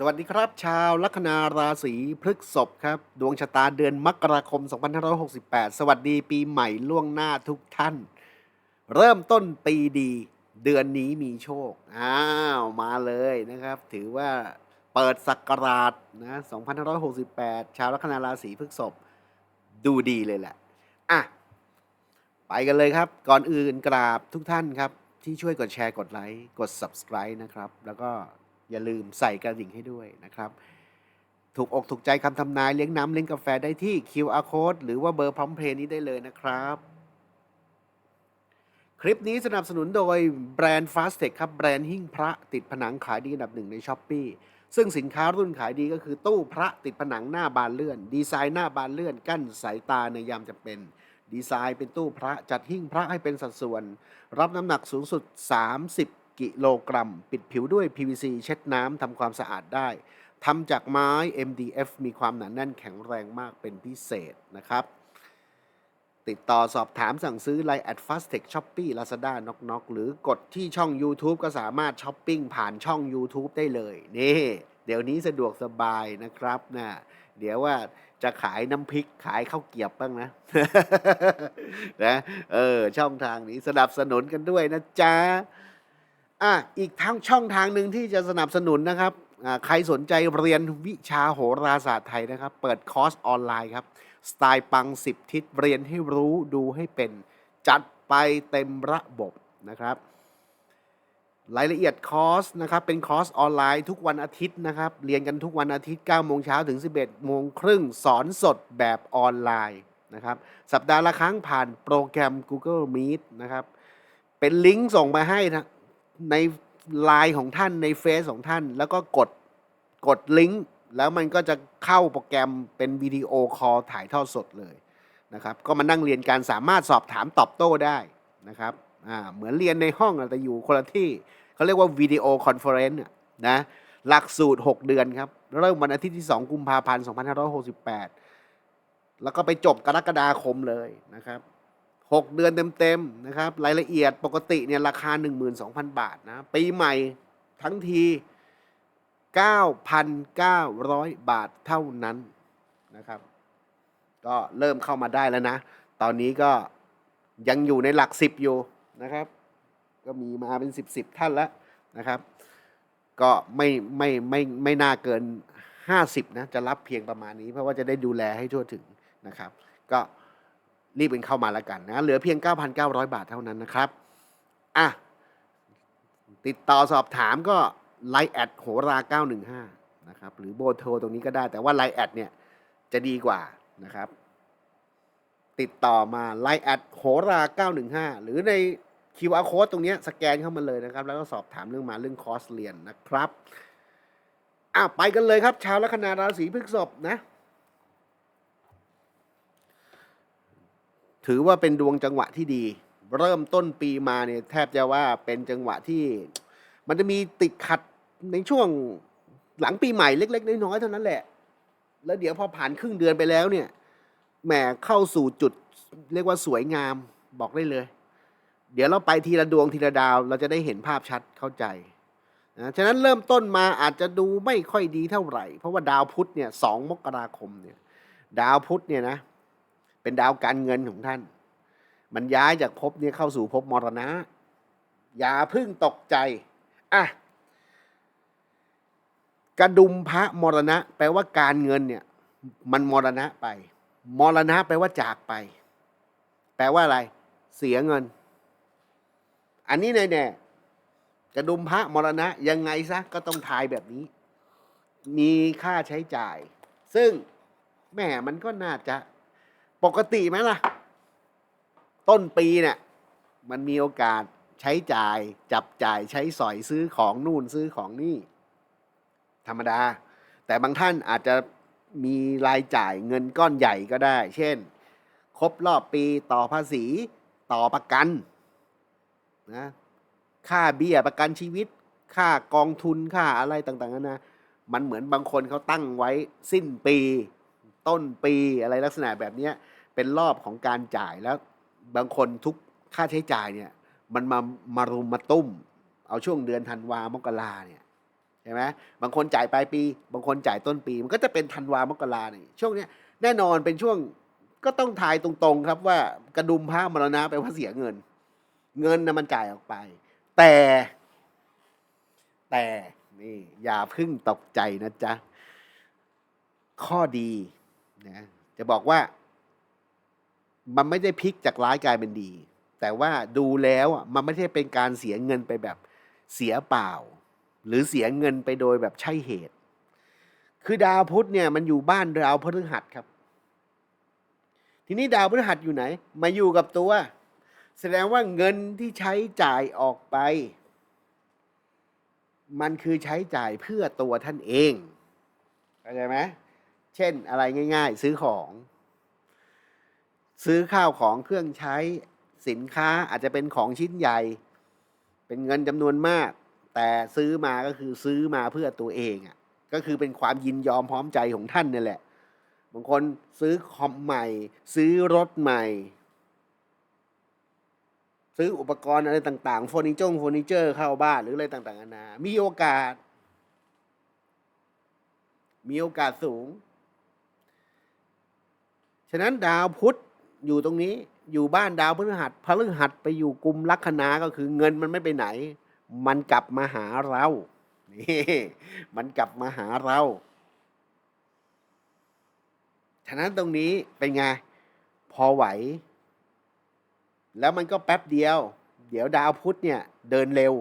สวัสดีครับชาวลัคนาราศีพฤษภครับ ดวงชะตาเดือนมกราคม 2568 สวัสดีปีใหม่ล่วงหน้าทุกท่าน เริ่มต้นปีดี เดือนนี้มีโชค อ้าวมาเลยนะครับ ถือว่าเปิดสักราชนะ2568 ชาวลัคนาราศีพฤษภดูดีเลยแหละอะไปกันเลยครับ ก่อนอื่นกราบทุกท่านครับ ที่ช่วยกดแชร์กดไลค์กด subscribe นะครับ แล้วก็ อย่าลืมใส่กระดิ่งให้ด้วยนะครับ ถูกอกถูกใจคำทำนายเลี้ยงน้ำเลี้ยงกาแฟได้ที่ QR code หรือว่าเบอร์พร้อมเพย์นี้ได้เลยนะครับ คลิปนี้สนับสนุนโดยแบรนด์ Fastech ครับ แบรนด์หิ้งพระติดผนังขายดีอันดับหนึ่งใน s h อ p e e ซึ่งสินค้ารุ่นขายดีก็คือตู้พระติดผนังหน้าบานเลื่อน ดีไซน์หน้าบานเลื่อน กั้นสายตาในยามจำเป็น ดีไซน์เป็นตู้พระจัดหิ้งพระให้เป็นสัดส่วน รับน้ำหนักสูงสุด 30 กิโลกรัม ปิดผิวด้วย PVC เช็ดน้ำทำความสะอาดได้ทำจากไม้ MDF มีความหนาแน่นแข็งแรงมากเป็นพิเศษนะครับ ติดต่อสอบถามสั่งซื้อไลน์แอดฟาสเทคช้อปปี้ลาซาด้าน็อกน็อกหรือกดที่ช่อง YouTube ก็สามารถช้อปปิ้งผ่านช่อง YouTube ได้เลย นี่ เดี๋ยวนี้สะดวกสบายนะครับนะเดี๋ยวว่าจะขายน้ำพริกขายข้าวเกียบบ้างนะนะ เออ ช่องทางนี้สนับสนุนกันด้วยนะจ๊ะ อะอีกทั้งช่องทางหนึ่งที่จะสนับสนุนนะครับอ่าใครสนใจเรียนวิชาโหราศาสตร์ไทยนะครับ เปิดคอร์สออนไลน์ครับ สไตล์ปัง 10 ทิศเรียนให้รู้ดูให้เป็น จัดไปเต็มระบบนะครับ รายละเอียดคอร์สนะครับ เป็นคอร์สออนไลน์ทุกวันอาทิตย์นะครับ เรียนกันทุกวันอาทิตย์ 9 โมงเช้าถึง 11 โมงครึ่ง สอนสดแบบออนไลน์นะครับ สัปดาห์ละครั้งผ่านโปรแกรม Google Meet นะครับ เป็นลิงก์ส่งมาให้นะ ในไลน์ของท่านในเฟซของท่าน แล้วก็กดกดลิงก์แล้วมันก็จะเข้าโปรแกรมเป็นวิดีโอคอลถ่ายทอดสดเลยนะครับ ก็มานั่งเรียนการสามารถสอบถามตอบโต้ได้นะครับอ่าเหมือนเรียนในห้องอะแต่อยู่คนละที่เขาเรียกว่าวิดีโอคอนเฟอเรนซ์นะหลักสูตร 6 เดือนครับ เริ่มวันอาทิตย์ที่ 2 กุมภาพันธ์ 2568 แล้วก็ไปจบกรกฎาคมเลยนะครับ 6 เดือนเต็มๆนะครับรายละเอียดปกติเนี่ยราคา 12,000 บาทนะปีใหม่ทั้งที 9,900 บาทเท่านั้นนะครับ ก็เริ่มเข้ามาได้แล้วนะ ตอนนี้ก็ยังอยู่ในหลัก 10 อยู่นะครับ ก็มีมาเป็น 10 10ท่านแล้วนะครับ ก็ไม่ไม่ไม่ไม่น่าเกิน 50นะจะรับเพียงประมาณนี้ เพราะว่าจะได้ดูแลให้ทั่วถึงนะครับ ก็ รีบเป็นเข้ามาแล้วกันนะเหลือเพียง 9,900 บาทเท่านั้นนะครับอะติดต่อสอบถามก็ไลน์แอดโหรา915นะครับหรือโบน์โทรตรงนี้ก็ได้ แต่ว่าไลน์แอดเนี่ยจะดีกว่านะครับ ติดต่อมาไลน์แอดโหรา 915 หรือใน QR code ตรงนี้สแกนเข้ามาเลยนะครับ แล้วก็สอบถามเรื่องมาเรื่องคอร์สเรียนนะครับอะไปกันเลยครับชาวลัคนาราศีพฤษภนะ ถือว่าเป็นดวงจังหวะที่ดี เริ่มต้นปีมาเนี่ยแทบจะว่าเป็นจังหวะที่ มันจะมีติดขัดในช่วงหลังปีใหม่เล็ก ๆ น้อยๆเท่านั้นแหละ แล้วเดี๋ยวพอผ่านครึ่งเดือนไปแล้วเนี่ยแหมเข้าสู่จุดเรียกว่าสวยงามบอกได้เลย เดี๋ยวเราไปทีละดวงทีละดาว เราจะได้เห็นภาพชัดเข้าใจนะฉะนั้นเริ่มต้นมาอาจจะดูไม่ค่อยดีเท่าไหร่ เพราะว่าดาวพุธเนี่ยสองมกราคมเนี่ย ดาวพุธเนี่ยนะ เป็นดาวการเงินของท่าน มันย้ายจากภพนี่ยเข้าสู่ภพมรณะ อย่าพึ่งตกใจอะกระดุมพระมรณะ แปลว่าการเงินเนี่ย มันมรณะไป มรณะแปลว่าจากไป แปลว่าอะไร เสียเงิน อันนี้แน่ๆกระดุมพระมรณะยังไงซะก็ต้องทายแบบนี้ มีค่าใช้จ่าย ซึ่งแม่มันก็น่าจะ ปกติไหมล่ะ ต้นปีเนี่ยมันมีโอกาสใช้จ่าย จับจ่ายใช้สอยซื้อของนู่นซื้อของนี่ ธรรมดา แต่บางท่านอาจจะมีรายจ่ายเงินก้อนใหญ่ก็ได้ เช่น ครบรอบปีต่อภาษีต่อประกันนะค่าเบี้ยประกันชีวิต ค่ากองทุนค่าอะไรต่างๆนานามันเหมือนบางคนเขาตั้งไว้สิ้นปี ต้นปีอะไรลักษณะแบบนี้เป็นรอบของการจ่ายแล้วบางคนทุกค่าใช้จ่ายเนี่ยมันมามารุมมาตุ้ม เอาช่วงเดือนธันวามกราเนี่ยใช่ไหมบางคนจ่ายปลายปี บางคนจ่ายต้นปี มันก็จะเป็นธันวามกราเนี่ยช่วงเนี้ยแน่นอนเป็นช่วงก็ต้องทายตรงๆ ครับว่ากระดุมผ้ามรณะแปลว่าเสียเงิน เงินนะมันจ่ายออกไป แต่ แต่นี่อย่าพึ่งตกใจนะจ๊ะ ข้อดี นะจะบอกว่า มันไม่ได้พลิกจากร้ายกลายเป็นดี แต่ว่าดูแล้วมันไม่ใช่เป็นการเสียเงินไปแบบเสียเปล่า หรือเสียเงินไปโดยแบบใช่เหตุ คือดาวพุธเนี่ย มันอยู่บ้านดาวพฤหัสครับ ทีนี้ดาวพฤหัสอยู่ไหน มาอยู่กับตัว แสดงว่าเงินที่ใช้จ่ายออกไป มันคือใช้จ่ายเพื่อตัวท่านเองเข้าใจไหม เช่นอะไรง่าย ๆ ซื้อของ ซื้อข้าวของเครื่องใช้สินค้าอาจจะเป็นของชิ้นใหญ่ เป็นเงินจำนวนมาก แต่ซื้อมาก็คือซื้อมาเพื่อตัวเองอะก็คือเป็นความยินยอมพร้อมใจของท่านนี่แหละบางคนซื้อคอมใหม่ ซื้อรถใหม่ ซื้ออุปกรณ์อะไรต่างๆเฟอร์นิเจอร์เฟอร์นิเจอร์เข้าบ้านหรืออะไรต่างๆนานามีโอกาส มีโอกาสสูง ฉะนั้นดาวพุธอยู่ตรงนี้อยู่บ้านดาวพฤหัสพฤหัสไปอยู่กลุ่มลัคนาก็คือเงินมันไม่ไปไหน มันกลับมาหาเรานี่มันกลับมาหาเรา ฉะนั้นตรงนี้เป็นไง พอไหว แล้วมันก็แป๊บเดียว เดี๋ยวดาวพุธเนี่ยเดินเร็ว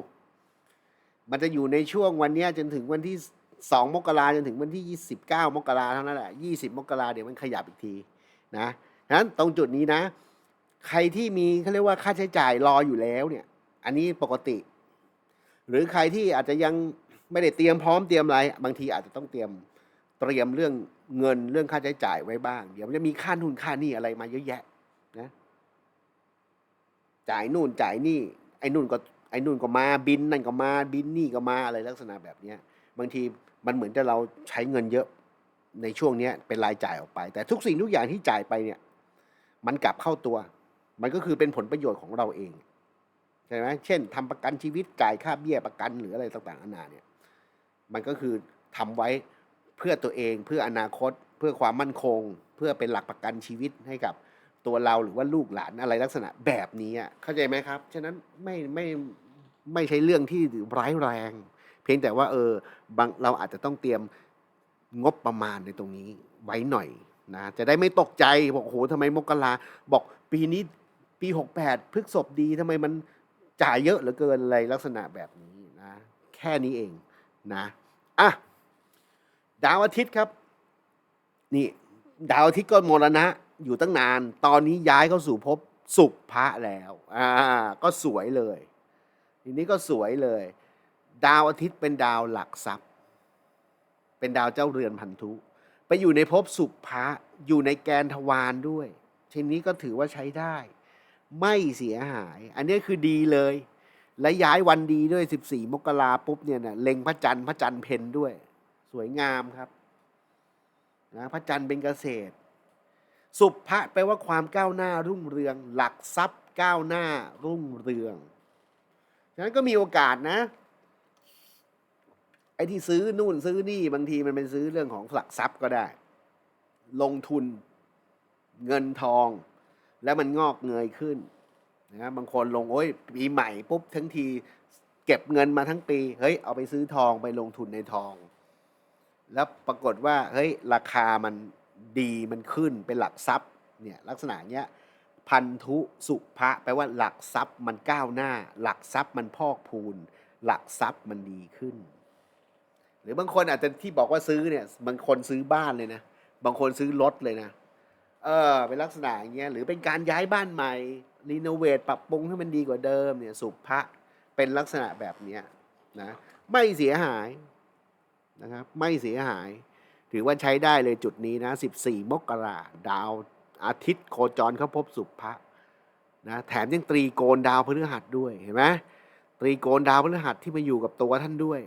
มันจะอยู่ในช่วงวันเนี้ยจนถึงวันที่สองมกราจนถึงวันที่ยี่สิบเก้ามกราเท่านั้นแหละยี่สิบมกราเดี๋ยวมันขยับอีกที นะฉะนั้นตรงจุดนี้นะ ใครที่มีเขาเรียกว่าค่าใช้จ่ายรออยู่แล้วเนี่ย อันนี้ปกติ หรือใครที่อาจจะยังไม่ได้เตรียมพร้อมเตรียมอะไร บางทีอาจจะต้องเตรียมเตรียมเรื่องเงินเรื่องค่าใช้จ่ายไว้บ้าง เดี๋ยวมันจะมีค่านู่นค่านี่อะไรมาเยอะแยะนะจ่ายนู่นจ่ายนี่ไอ้นู่นก็ไอ้นู่นก็มาบินนั่นก็มาบินนี่ก็มาอะไรลักษณะแบบเนี้ยบางทีมันเหมือนจะเราใช้เงินเยอะ ในช่วงนี้เป็นรายจ่ายออกไป แต่ทุกสิ่งทุกอย่างที่จ่ายไปเนี่ย มันกลับเข้าตัว มันก็คือเป็นผลประโยชน์ของเราเองใช่ไหมเช่นทำประกันชีวิตจ่ายค่าเบี้ยประกันหรืออะไรต่างๆนานาเนี่ย มันก็คือทำไว้เพื่อตัวเองเพื่ออนาคต เพื่อความมั่นคง เพื่อเป็นหลักประกันชีวิตให้กับตัวเราหรือว่าลูกหลานอะไรลักษณะแบบนี้เข้าใจไหมครับฉะนั้นไม่ไม่ไม่ใช่เรื่องที่ร้ายแรง เพียงแต่ว่าเออบางเราอาจจะต้องเตรียม งบประมาณในตรงนี้ไว้หน่อยนะจะได้ไม่ตกใจบอกโอ้โหทำไมมกราบอกปีนี้ปีหกแปดพฤกษบดีทำไมมันจ่ายเยอะเหลือเกินอะไรลักษณะแบบนี้นะแค่นี้เองนะอะดาวอาทิตย์ครับนี่ดาวอาทิตย์ก็มรณะอยู่ตั้งนาน ตอนนี้ย้ายเข้าสู่ภพสุขพระแล้วอ่าก็สวยเลย ทีนี้ก็สวยเลย ดาวอาทิตย์เป็นดาวหลักทรัพย์ เป็นดาวเจ้าเรือนพันธุ ไปอยู่ในภพสุขพระอยู่ในแกนทวารด้วย ทีนี้ก็ถือว่าใช้ได้ ไม่เสียหาย อันนี้คือดีเลย และย้ายวันดีด้วย 14 มกราปุ๊บเนี่ยนะเล็งพระจันทร์พระจันทร์เพนด้วย สวยงามครับนะพระจันทร์เป็นเกษตร สุภะแปลว่าความก้าวหน้ารุ่งเรือง หลักทรัพย์ก้าวหน้ารุ่งเรืองฉะนั้นก็มีโอกาสนะ ไอ้ที่ซื้อนู่นซื้อนี่บางทีมันเป็นซื้อเรื่องของหลักทรัพย์ก็ได้ ลงทุนเงินทอง แล้วมันงอกเงยขึ้นนะบางคนลงโอ้ยปีใหม่ปุ๊บทั้งทีเก็บเงินมาทั้งปีเฮ้ยเอาไปซื้อทองไปลงทุนในทอง แล้วปรากฏว่าเฮ้ยราคามันดีมันขึ้นเป็นหลักทรัพย์เนี่ยลักษณะเนี้ยพันธุสุภะแปลว่าหลักทรัพย์มันก้าวหน้า หลักทรัพย์มันพอกพูน หลักทรัพย์มันดีขึ้น รือบางคนอาจจะที่บอกว่าซื้อเนี่ยบางคนซื้อบ้านเลยนะบางคนซื้อรถเลยนะเออเป็นลักษณะอย่างเงี้ยหรือเป็นการย้ายบ้านใหม่รีโนเวทปรับปรุงให้มันดีกว่าเดิมเนี่ยสุภะเป็นลักษณะแบบเนี้ยนะไม่เสียหายนะครับไม่เสียหาย ถือว่าใช้ได้เลยจุดนี้นะ 14 มกราดาวอาทิตย์โคจรเข้าพบสุภะนะแถมยังตรีโกณดาวพฤหัสด้วยเห็นไหมตรีโกณดาวพฤหัสที่มาอยู่กับตัวท่านด้วย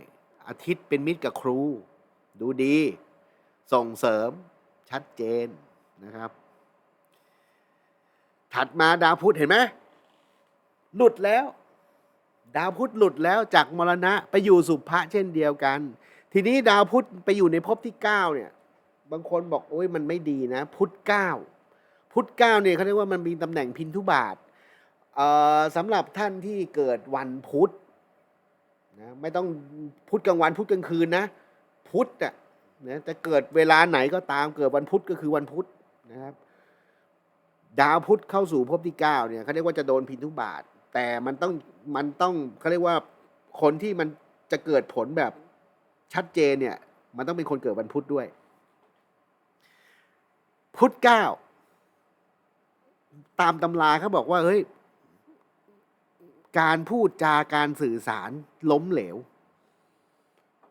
อาทิตย์เป็นมิตรกับครู ดูดี ส่งเสริมชัดเจนนะครับ ถัดมาดาวพุธเห็นไหมหลุดแล้ว ดาวพุธหลุดแล้วจากมรณะไปอยู่สุภะเช่นเดียวกัน ทีนี้ดาวพุธไปอยู่ในภพที่เก้าเนี่ย บางคนบอกโอ้ยมันไม่ดีนะ พุธเก้าพุธเก้าเนี่ยเขาเรียกว่ามันมีตำแหน่งพินทุบาทสำหรับท่านที่เกิดวันพุธ นะไม่ต้องพุธกลางวันพุธกลางคืนนะพุธอะนะจะเกิดเวลาไหนก็ตามเกิดวันพุธก็คือวันพุธนะครับ ดาวพุธเข้าสู่ภพที่เก้าเนี่ยเขาเรียกว่าจะโดนพินทุบาท แต่มันต้องมันต้องเขาเรียกว่าคนที่มันจะเกิดผลแบบชัดเจนเนี่ย มันต้องเป็นคนเกิดวันพุธด้วย พุธเก้าตามตำราเขาบอกว่าเฮ้ย การพูดจาการสื่อสารล้มเหลว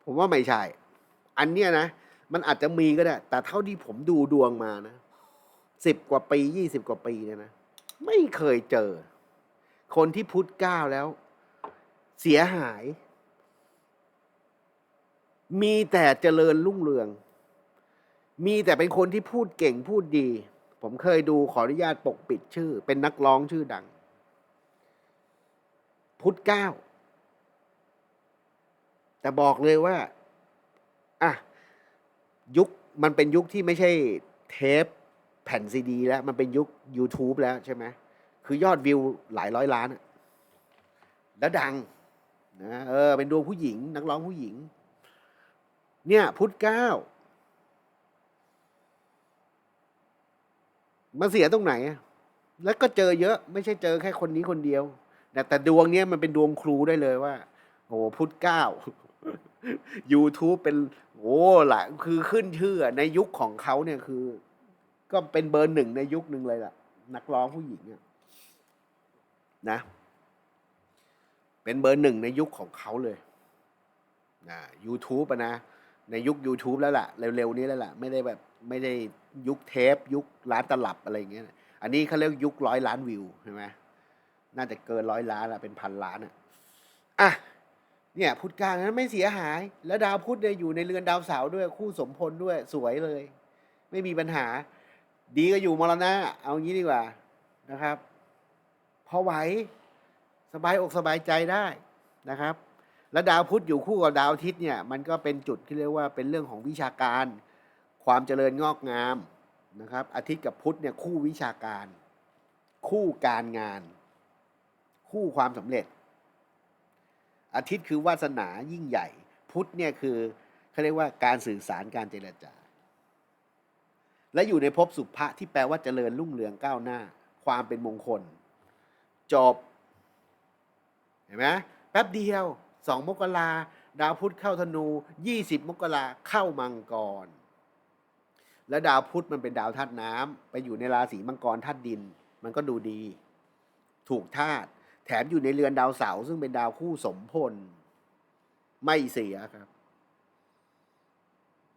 ผมว่าไม่ใช่ อันเนี้ยนะ มันอาจจะมีก็ได้ แต่เท่าที่ผมดูดวงมานะสิบกว่าปียี่สิบกว่าปีเนี่ยนะ ไม่เคยเจอ คนที่พุทธก้าแล้ว เสียหาย มีแต่เจริญรุ่งเรือง มีแต่เป็นคนที่พูดเก่งพูดดี ผมเคยดูขออนุญาตปกปิดชื่อ เป็นนักร้องชื่อดัง พุทธเก้า แต่บอกเลยว่า อะ ยุคมันเป็นยุคที่ไม่ใช่เทปแผ่นซีดี แล้ว มันเป็นยุค YouTube แล้วใช่ไหมคือยอดวิวหลายร้อยล้าน แล้วดังนะเออ เป็นดวงผู้หญิง นักร้องผู้หญิง เนี่ย พุทธเก้ามาเสียตรงไหน แล้วก็เจอเยอะ ไม่ใช่เจอแค่คนนี้คนเดียว แต่แต่ดวงเนี้ยมันเป็นดวงครูได้เลยว่า โอ้พุทธเก้า YouTube เป็นโอ้หละคือขึ้นชื่อในยุคของเขาเนี่ยคือ ก็เป็นเบอร์หนึ่งในยุคหนึ่งเลยล่ะ นักร้องผู้หญิงอะนะ เป็นเบอร์หนึ่งในยุคของเขาเลยนะ YouTube ะนะ ในยุค YouTube แล้วล่ะ เร็วๆนี้แล้วล่ะ ไม่ได้แบบไม่ได้ยุคเทป ยุคร้านตลับอะไรอย่างเงี้ย อันนี้เขาเรียกยุคร้อยล้านวิวใช่ไหม น่าจะเกินร้อยล้านอะเป็นพันล้านอะอะเนี่ยพุทธกลางนั้นไม่เสียหาย แล้วดาวพุธเนี่ยอยู่ในเรือนดาวเสาร์ด้วยคู่สมพลด้วยสวยเลย ไม่มีปัญหา ดีก็อยู่มรณะเอางี้ดีกว่านะครับ พอไหวสบายอกสบายใจได้นะครับ แล้วดาวพุธอยู่คู่กับดาวอาทิตย์เนี่ย มันก็เป็นจุดที่เรียกว่าเป็นเรื่องของวิชาการ ความเจริญงอกงามนะครับ อาทิตย์กับพุธเนี่ยคู่วิชาการ คู่การงาน คู่ความสำเร็จ อาทิตย์คือวาสนายิ่งใหญ่ พุทธเนี่ยคือเขาเรียกว่าการสื่อสารการเจรจา และอยู่ในภพสุภะที่แปลว่าเจริญรุ่งเรืองก้าวหน้า ความเป็นมงคล จบ เห็นไหมแป๊บเดียวสองมกราดาวพุธเข้าธนูยี่สิบมกราเข้ามังกร และดาวพุธมันเป็นดาวธาตุน้ำไปอยู่ในราศีมังกรธาตุดิน มันก็ดูดี ถูกธาตุ ถมอยู่ในเรือนดาวเสาร์ซึ่งเป็นดาวคู่สมพล ไม่เสียครับ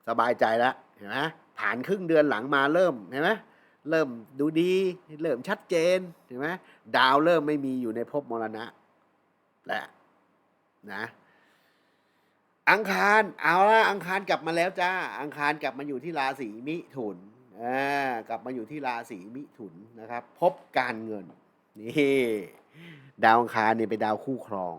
สบายใจแล้วเห็นไหมผ่านครึ่งเดือนหลังมาเริ่มเห็นไหมเริ่มดูดี เริ่มชัดเจนเห็นไหมดาวเริ่มไม่มีอยู่ในภพมรณะและนะ อังคารเอาละอังคารกลับมาแล้วจ้า อังคารกลับมาอยู่ที่ราศีมิถุนอ่ากลับมาอยู่ที่ราศีมิถุนนะครับ พบการเงินนี่ ดาวอังคารเนี่ยเป็นดาวคู่ครอง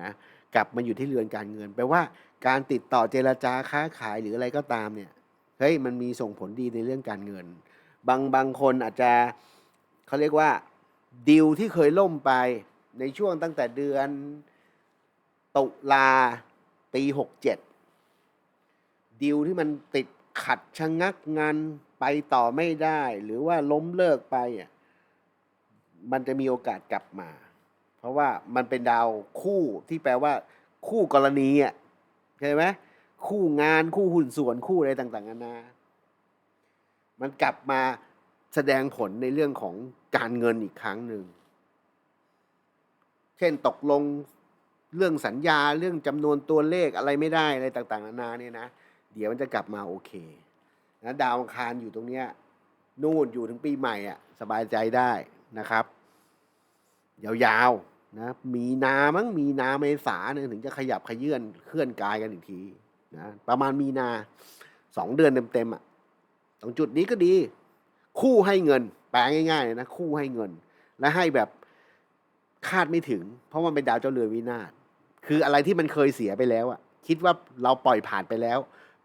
นะกลับมาอยู่ที่เรือนการเงินแปลว่าการติดต่อเจรจาค้าขายหรืออะไรก็ตามเนี่ยเฮ้ยมันมีส่งผลดีในเรื่องการเงิน บางบางคนอาจจะเขาเรียกว่าดิวที่เคยล่มไปในช่วงตั้งแต่เดือนตุลาปีหกเจ็ดดิวที่มันติดขัดชะงงักงานไปต่อไม่ได้ หรือว่าล้มเลิกไปอะ มันจะมีโอกาสกลับมา เพราะว่ามันเป็นดาวคู่ที่แปลว่า คู่กรณีอะใช่ไหมคู่งานคู่หุ้นส่วนคู่อะไรต่างๆนานา มันกลับมาแสดงผลในเรื่องของการเงินอีกครั้งหนึ่ง เช่นตกลงเรื่องสัญญาเรื่องจำนวนตัวเลขอะไรไม่ได้อะไรต่างๆนานาเนี่ยนะ เดี๋ยวมันจะกลับมาโอเคนะดาวอังคารอยู่ตรงเนี้ยนู่นอยู่ถึงปีใหม่อะสบายใจได้ นะครับ ยาวๆนะมีนามั้งมีนาเมษาเนี่ยถึงจะขยับขยื่นเคลื่อนกายกันอีกทีนะประมาณมีนาสองเดือนเต็มๆอะตรงจุดนี้ก็ดี คู่ให้เงิน แปลง่ายๆนะคู่ให้เงิน และให้แบบคาดไม่ถึง เพราะมันเป็นดาวเจ้าเรือนวินาศคืออะไรที่มันเคยเสียไปแล้วอะ คิดว่าเราปล่อยผ่านไปแล้ว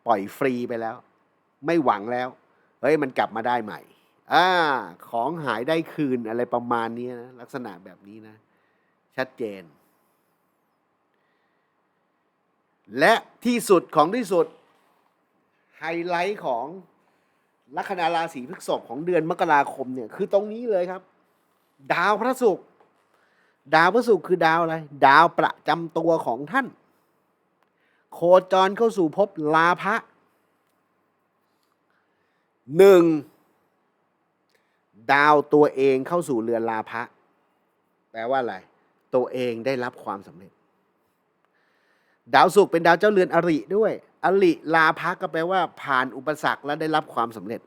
ปล่อยฟรีไปแล้ว ไม่หวังแล้วเฮ้ยมันกลับมาได้ใหม่ อ่า ของหายได้คืนอะไรประมาณนี้นะ ลักษณะแบบนี้นะ ชัดเจน และที่สุดของที่สุด ไฮไลท์ของลัคนาราศีพฤษภของเดือนมกราคมเนี่ย คือตรงนี้เลยครับ ดาวพระศุกร์ดาวพระศุกร์คือดาวอะไร ดาวประจำตัวของท่าน โคจรเข้าสู่ภพลาภะหนึ่ง ดาวตัวเองเข้าสู่เรือนลาภะแปลว่าอะไร ตัวเองได้รับความสำเร็จ ดาวศุกร์เป็นดาวเจ้าเรือนอริด้วย อริลาภะก็แปลว่า ผ่านอุปสรรคและได้รับความสำเร็จ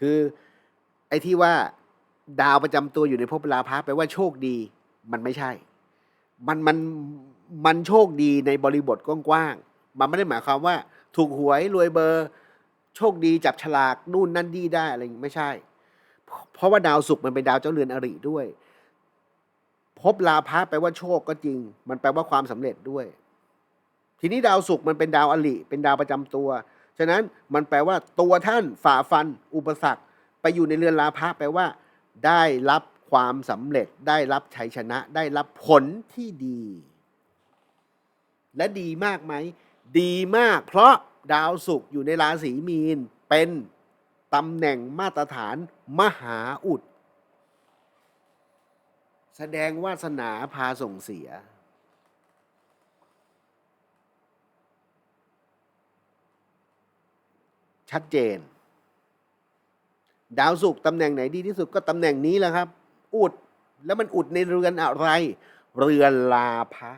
คือไอ้ที่ว่าดาวประจำตัวอยู่ในภพลาภะแปลว่าโชคดี มันไม่ใช่ มันมันมันโชคดีในบริบทกว้างๆมันไม่ได้หมายความว่า ถูกหวยรวยเบอร์ โชคดีจับฉลากนู่นนั่นดีได้อะไรอย่างงี้ไม่ใช่ เพราะว่าดาวศุกร์มันเป็นดาวเจ้าเรือนอริด้วยภพลาภะแปลว่าโชคก็จริง มันแปลว่าความสำเร็จด้วย ทีนี้ดาวศุกร์มันเป็นดาวอริเป็นดาวประจำตัวฉะนั้นมันแปลว่าตัวท่านฝ่าฟัน อุปสรรค ไปอยู่ในเรือนลาภะแปลว่า ได้รับความสำเร็จ ได้รับชัยชนะ ได้รับผลที่ดี และดีมากไหม ดีมากเพราะ ดาวศุกร์อยู่ในราศีมีน เป็นตำแหน่งมาตรฐานมหาอุด แสดงวาสนาพาส่งเสีย ชัดเจน ดาวศุกร์ตำแหน่งไหนดีที่สุดก็ตำแหน่งนี้แหละครับ อุดแล้วมันอุดในเรือนอะไร เรือนลาภะ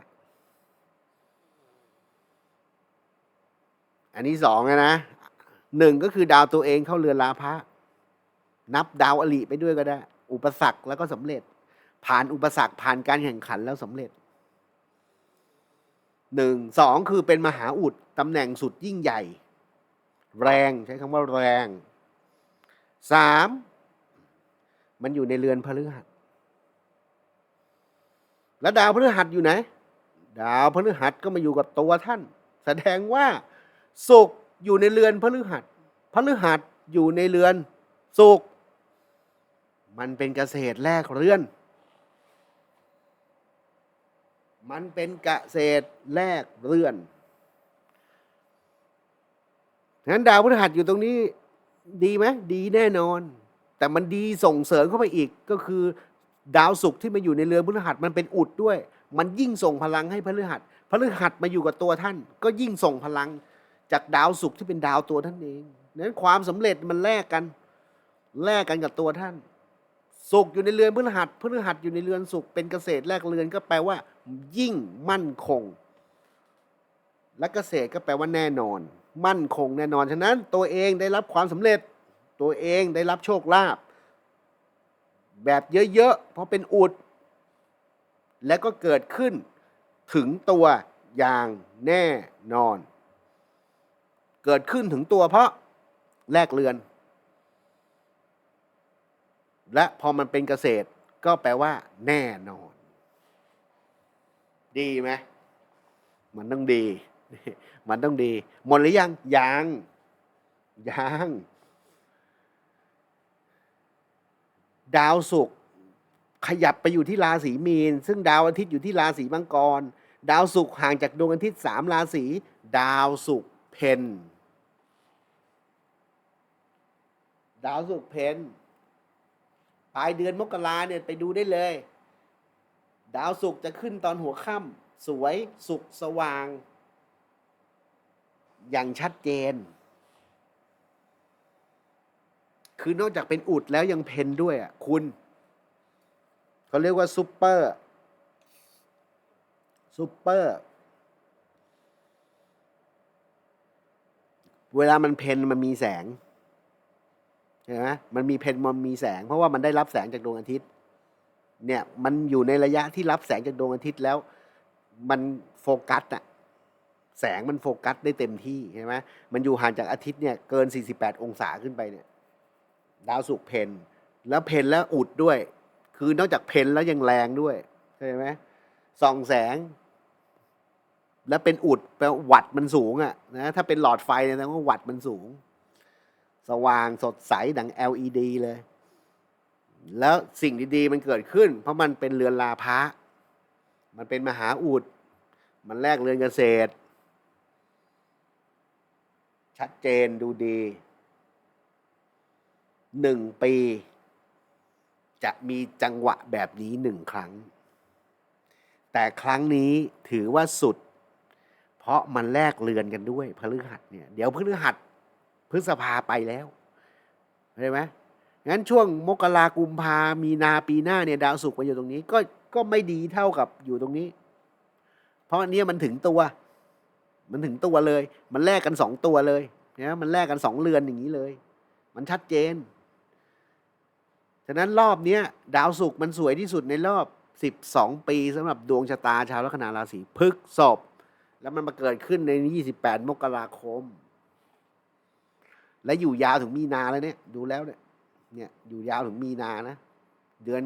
อันนี้สองนะนะหนึ่งก็คือดาวตัวเองเข้าเรือนลาภะนับดาวอลิไปด้วยก็ได้ อุปสรรคแล้วก็สำเร็จ ผ่านอุปสรรคผ่านการแข่งขันแล้วสำเร็จหนึ่งสองคือเป็นมหาอุดตำแหน่งสุดยิ่งใหญ่ แรงใช้คำว่าแรงสามมันอยู่ในเรือนพฤหัส แล้วดาวพฤหัสอยู่ไหน ดาวพฤหัสก็มาอยู่กับตัวท่าน แสดงว่า ศุกอยู่ในเรือนพฤหัสพฤหัสอยู่ในเรือนศุกมันเป็นเกษตรแรกเรือน มันเป็นเกษตรแรกเรือนงั้นดาวพฤหัสอยู่ตรงนี้ดีไหมดีแน่นอน แต่มันดีส่งเสริมเข้าไปอีกก็คือดาวศุกร์ที่มาอยู่ในเรือนพฤหัสมันเป็นอุดด้วย มันยิ่งส่งพลังให้พฤหัสพฤหัสมาอยู่กับตัวท่าน ก็ยิ่งส่งพลัง จากดาวศุกร์ที่เป็นดาวตัวท่านเองนั้นความสำเร็จมันแลกกัน แลกกันกับตัวท่านศุกร์อยู่ในเรือนพฤหัสพฤหัสอยู่ในเรือนศุกร์เป็นเกษตรแลกเรือนก็แปลว่า ยิ่งมั่นคง และเกษตรก็แปลว่าแน่นอน มั่นคงแน่นอนฉะนั้น ตัวเองได้รับความสำเร็จ ตัวเองได้รับโชคลาภแบบเยอะๆเพราะเป็นอุด และก็เกิดขึ้นถึงตัวอย่างแน่นอน เกิดขึ้นถึงตัวเพราะแลกเรือน และพอมันเป็นเกษตรก็แปลว่า แน่นอน ดีไหมมันต้องดี มันต้องดี หมดหรือยัง ยังยังดาวศุกร์ขยับไปอยู่ที่ราศีมีน ซึ่งดาวอาทิตย์อยู่ที่ราศีมังกร ดาวศุกร์ห่างจากดวงอาทิตย์สามราศีดาวศุกร์ เพนดาวศุกเพนปลายเดือนมกราเนี่ยไปดูได้เลย ดาวศุกจะขึ้นตอนหัวค่ำสวยสุกสว่าง อย่างชัดเจน คือนอกจากเป็นอุดแล้วยังเพนด้วยอะคุณเขาเรียกว่าซูเปอร์ซูเปอร์ เวลามันเพนมันมีแสงเห็นไหมมันมีเพนมันมีแสง เพราะว่ามันได้รับแสงจากดวงอาทิตย์ เนี่ยมันอยู่ในระยะที่รับแสงจากดวงอาทิตย์แล้ว มันโฟกัสอะแสงมันโฟกัสได้เต็มที่ใช่ไหมมันอยู่ห่างจากอาทิตย์เนี่ยเกิน 48 องศาขึ้นไปเนี่ย ดาวศุกร์เพนแล้วเพนแล้วอุดด้วย คือนอกจากเพนแล้วยังแรงด้วยเข้าใจไหมส่องแสง แล้วเป็นอุดแปลว่าวัตต์มันสูงอะนะถ้าเป็นหลอดไฟเนี่ยแสดงว่าวัตต์มันสูง สว่างสดใสดัง LED เลย แล้วสิ่งดีๆมันเกิดขึ้น เพราะมันเป็นเรือนลาพระมันเป็นมหาอุด มันแลกเรือนเกษตร ชัดเจนดูดีหนึ่งปี จะมีจังหวะแบบนี้หนึ่งครั้ง แต่ครั้งนี้ถือว่าสุด ราะมันแลกเรือนกันด้วยพฤหัสเนี่ย เดี๋ยวพฤหัสพฤษภาไปแล้วเข้าใจไหมงั้นช่วงมกรากุมภามีนาปีหน้าเนี่ยดาวศุกร์มาอยู่ตรงนี้ ก็ก็ไม่ดีเท่ากับอยู่ตรงนี้ เพราะอันเนี้ยมันถึงตัว มันถึงตัวเลย มันแลกกันสองตัวเลยนะมันแลกกันสองเรือนอย่างนี้เลย มันชัดเจนฉะนั้นรอบเนี้ยดาวศุกร์มันสวยที่สุดในรอบ 12 ปีสำหรับดวงชะตาชาวลัคนาราศีพฤกษภ แล้วมันมาเกิดขึ้นใน 28 มกราคม และอยู่ยาวถึงมีนาแล้วเนี่ย ดูแล้วเนี่ย เนี่ยอยู่ยาวถึงมีนานะ เดือน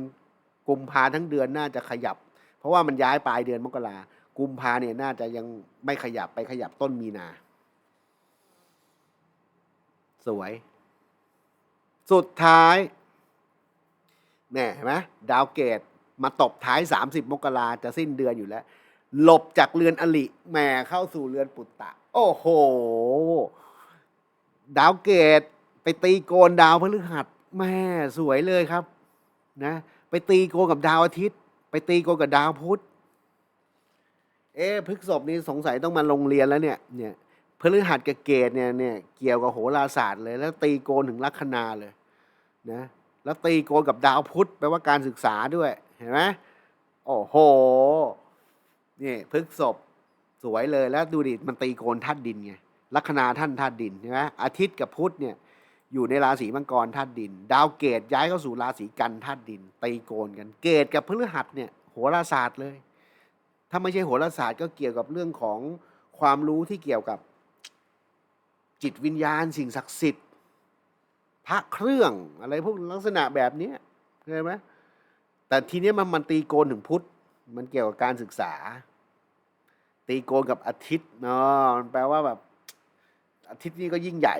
กุมภาทั้งเดือนน่าจะขยับ เพราะว่ามันย้ายปลายเดือนมกรากุมภาเนี่ยน่าจะยังไม่ขยับไปขยับต้นมีนา สวย สุดท้ายแน่เห็นไหมดาวเกตมาตบท้าย 30 มกราจะสิ้นเดือนอยู่แล้ว หลบจากเรือนอลิแหม่เข้าสู่เรือนปุตตะ โอ้โห ดาวเกตไปตีโกนดาวพฤหัสแม่สวยเลยครับ นะ ไปตีโกนกับดาวอาทิตย์ ไปตีโกนกับดาวพุธเอ๊ะพฤกษบนี่สงสัยต้องมาโรงเรียนแล้วเนี่ยเนี่ยพฤหัสกับเกตเนี่ยเนี่ยเกี่ยวกับโหราศาสตร์เลย แล้วตีโกนถึงลัคนาเลยนะแล้วตีโกนกับดาวพุธแปลว่าการศึกษาด้วยเห็นไหมโอ้โห นี่พฤกษบสวยเลยแล้วดูดิมันตีโกนธาตุดินไงลัคนาท่านธาตุดินใช่ไหมอาทิตย์กับพุธเนี่ยอยู่ในราศีมังกรธาตุดิน ดาวเกตย้ายเข้าสู่ราศีกันธาตุดิน ตีโกนกัน เกตกับพฤหัสเนี่ยโหราศาสตร์เลย ถ้าไม่ใช่โหราศาสตร์ก็เกี่ยวกับเรื่องของความรู้ที่เกี่ยวกับจิตวิญญาณ สิ่งศักดิ์สิทธิ์พระเครื่องอะไรพวกลักษณะแบบนี้ยเข้าใจไหมแต่ทีนี้มันมันตีโกนถึงพุทธมันเกี่ยวกับการศึกษา ตีโกนกับอาทิตย์เนาะมันแปลว่าแบบ อาทิตย์นี่ก็ยิ่งใหญ่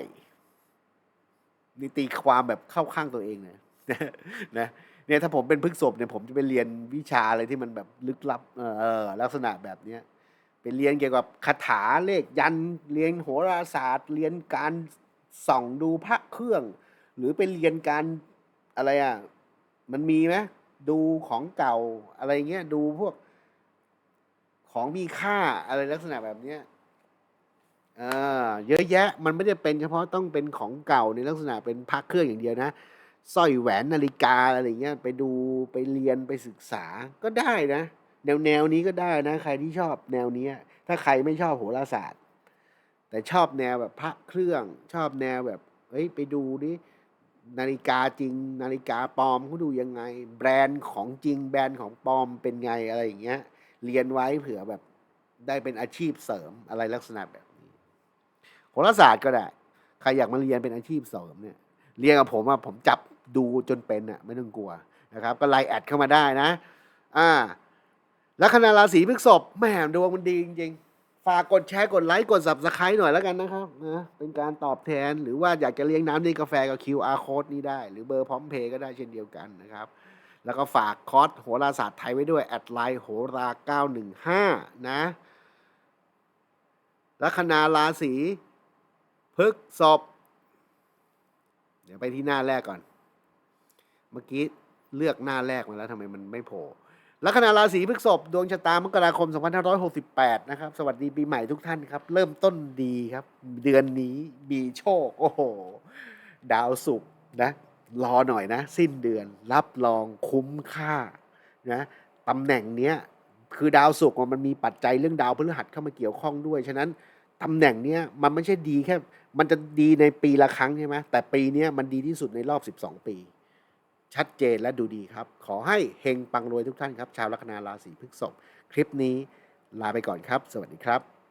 นี่ตีความแบบเข้าข้างตัวเองเลยนะเนี่ยถ้าผมเป็นพฤกษบเนี่ยผมจะไปเรียนวิชาอะไรที่มันแบบลึกลับเออลักษณะแบบเนี้ยไปเรียนเกี่ยวกับคาถาเลขยันเรียนโหราศาสตร์ เรียนการส่องดูพระเครื่อง หรือไปเรียนการอะไรอะมันมีไหมดูของเก่าอะไรเงี้ยดูพวก ของมีค่าอะไรลักษณะแบบเนี้ยเออเยอะแยะมันไม่ได้เป็นเฉพาะต้องเป็นของเก่าในลักษณะเป็นพระเครื่องอย่างเดียวนะสร้อยแหวนนาฬิกาอะไรเงี้ยไปดูไปเรียนไปศึกษาก็ได้นะ แนวแนวนี้ก็ได้นะ ใครที่ชอบแนวนี้ถ้าใครไม่ชอบโหราศาสตร์ แต่ชอบแนวแบบพระเครื่องชอบแนวแบบเฮ้ยไปดูดินาฬิกาจริง นาฬิกาปลอมเขาดูยังไง แบรนด์ของจริงแบรนด์ของปลอมเป็นไงอะไรอย่างเงี้ย เรียนไว้เผื่อแบบได้เป็นอาชีพเสริมอะไรลักษณะแบบนี้โหราศาสตร์ก็ได้ใครอยากมาเรียนเป็นอาชีพเสริมเนี่ยเรียนกับผมอะผมจับดูจนเป็นอะไม่ต้องกลัวนะครับ ก็ไลน์แอดเข้ามาได้นะ อ่าลัคนาราศีพฤษภแหม่ดวงมันดีจริงๆ ฝากกดแชร์กดไลค์กด subscribe หน่อยแล้วกันนะครับนะเป็นการตอบแทนหรือว่าอยากจะเลี้ยงน้ำดื่มกาแฟกับ QR code นี้ได้ หรือเบอร์พร้อมเพย์ก็ได้เช่นเดียวกันนะครับ แล้วก็ฝากคอร์สโหราศาสตร์ไทยไว้ด้วยแอดไลน์โหรา 915 นะลัคนาราศีพฤกษภเดี๋ยวไปที่หน้าแรกก่อน เมื่อกี้เลือกหน้าแรกมาแล้วทำไมมันไม่โผล่ลัคนาราศีพฤษภดวงชะตามกราคม 2568 นะครับ สวัสดีปีใหม่ทุกท่านครับ เริ่มต้นดีครับ เดือนนี้มีโชค โอ้โห ดาวศุกร์นะ รอหน่อยนะ สิ้นเดือนรับรองคุ้มค่านะตำแหน่งเนี้ยคือดาวศุกร์มันมีปัจจัยเรื่องดาวพฤหัสเข้ามาเกี่ยวข้องด้วย ฉะนั้นตำแหน่งเนี้ยมันไม่ใช่ดีแค่ มันจะดีในปีละครั้งใช่ไหมแต่ปีเนี้ยมันดีที่สุดในรอบ 12 ปี ชัดเจนและดูดีครับ ขอให้เฮงปังรวยทุกท่านครับ ชาวลัคนาราศีพฤษภคลิปนี้ลาไปก่อนครับ สวัสดีครับ